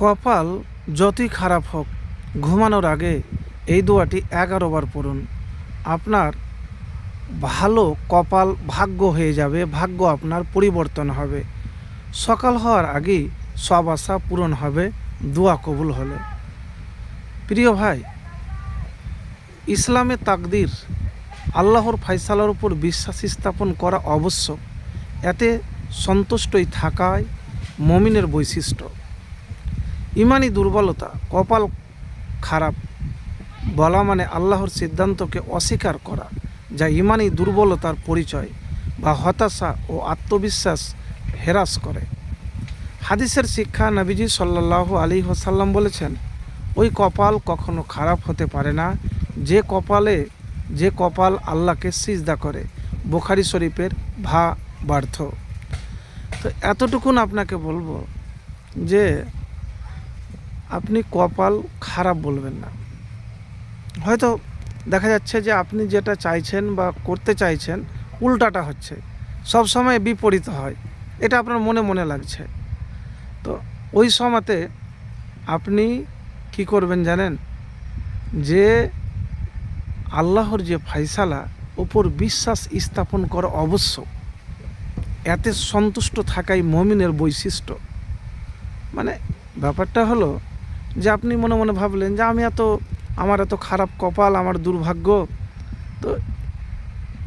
কপাল যতই খারাপ হোক, ঘুমানোর আগে এই দোয়াটি এগারো বার পড়ুন। আপনার ভালো কপাল ভাগ্য হয়ে যাবে, ভাগ্য আপনার পরিবর্তন হবে। সকাল হওয়ার আগেই সব আশা পূরণ হবে, দোয়া কবুল হলে। প্রিয় ভাই, ইসলামে তাকদির আল্লাহর ফাইসালার উপর বিশ্বাস স্থাপন করা আবশ্যক এতে সন্তুষ্টই থাকায় মমিনের বৈশিষ্ট্য। ইমানি দুর্বলতা, কপাল খারাপ। বলা মানে আল্লাহর সিদ্ধান্তকে অস্বীকার করা, যা ইমানই দুর্বলতার পরিচয় বা হতাশা ও আত্মবিশ্বাস হেরাস করে। হাদিসের শিক্ষা নবীজি সাল্লাহ আলী হোসাল্লাম বলেছেন, ওই কপাল কখনো খারাপ হতে পারে না। যে কপালে, যে কপাল আল্লাহকে সিজদা করে। বোখারি শরীফের ভা বার্থ তো এতটুকুন আপনাকে বলব যে আপনি কপাল খারাপ বলবেন না। হয়তো দেখা যাচ্ছে যে আপনি যেটা চাইছেন বা করতে চাইছেন উল্টাটা হচ্ছে। সব সময় বিপরীত হয়। এটা আপনার মনে মনে লাগছে। তো ওই সময়তে আপনি কি করবেন জানেন? যে আল্লাহর যে ফাইসালা ওপর বিশ্বাস স্থাপন করা অবশ্য এতে সন্তুষ্ট থাকাই মমিনের বৈশিষ্ট্য। মানে ব্যাপারটা হলো যে আপনি মনে মনে ভাবলেন যে আমি এত, আমার এত খারাপ কপাল, আমার দুর্ভাগ্য। তো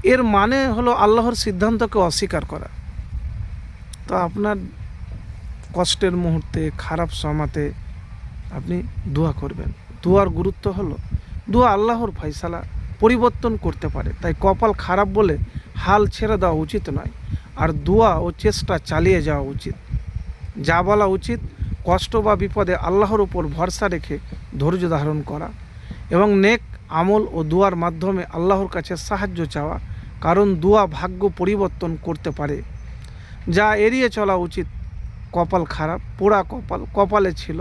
এর মানে হলো আল্লাহর সিদ্ধান্তকে অস্বীকার করা। তো আপনার কষ্টের মুহূর্তে, খারাপ সমাতে আপনি দোয়া করবেন। দোয়ার গুরুত্ব হলো, দোয়া আল্লাহর ফয়সালা, পরিবর্তন করতে পারে। তাই কপাল খারাপ বলে হাল ছেড়ে দেওয়া উচিত নয়। আর দোয়া ও চেষ্টা চালিয়ে যাওয়া উচিত। যা বলা উচিত কষ্ট বা বিপদে আল্লাহর উপর ভরসা রেখে ধৈর্য ধারণ করা এবং নেক আমল ও দুয়ার মাধ্যমে আল্লাহর কাছে সাহায্য চাওয়া কারণ দুয়া ভাগ্য পরিবর্তন করতে পারে। যা এড়িয়ে চলা উচিত। কপাল খারাপ, পোড়া কপাল, কপালে ছিল,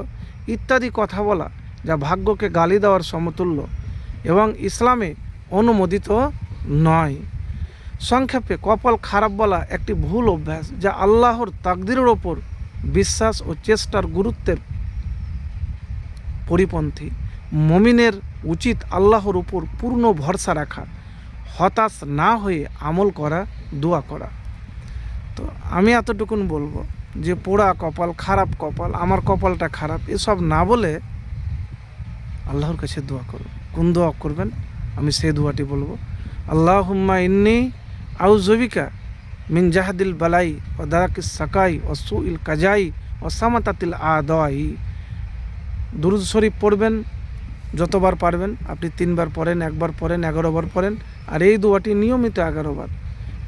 ইত্যাদি কথা বলা যা ভাগ্যকে গালি দেওয়ার সমতুল্য এবং ইসলামে অনুমোদিত নয়। সংক্ষেপে কপাল খারাপ বলা একটি ভুল অভ্যাস যা আল্লাহর তাকদিরের ওপর বিশ্বাস ও চেষ্টার গুরুত্বের পরিপন্থী। মমিনের উচিত আল্লাহর উপর পূর্ণ ভরসা রাখা, হতাশ না হয়ে আমল করা, দোয়া করা। তো আমি এতটুকুন বলব যে, পোড়া কপাল, খারাপ কপাল, আমার কপালটা খারাপ, এসব না বলে আল্লাহর কাছে দোয়া করো কোন দোয়া করবেন? আমি সেই দোয়াটি বলব। আল্লাহ হুম্মা ইন্নি আউজবিকা মিন জাহাদিল বালাই ও দারাকিস সাকাই ও সুইল কাজাই ও সামাতাতিল আদাই। দুরুদ শরীফ পড়বেন, যতবার পারবেন। আপনি তিনবার পড়েন, একবার পড়েন, এগারোবার পড়েন, আর এই দোয়াটি নিয়মিত এগারোবার।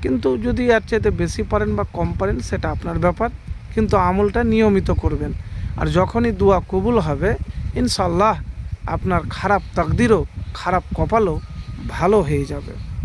কিন্তু যদি এর চাইতে বেশি পারেন বা কম পারেন, সেটা আপনার ব্যাপার। কিন্তু আমলটা নিয়মিত করবেন। আর যখনই দোয়া কবুল হবে ইনশাল্লাহ আপনার খারাপ তাকদিরও, খারাপ কপালও ভালো হয়ে যাবে।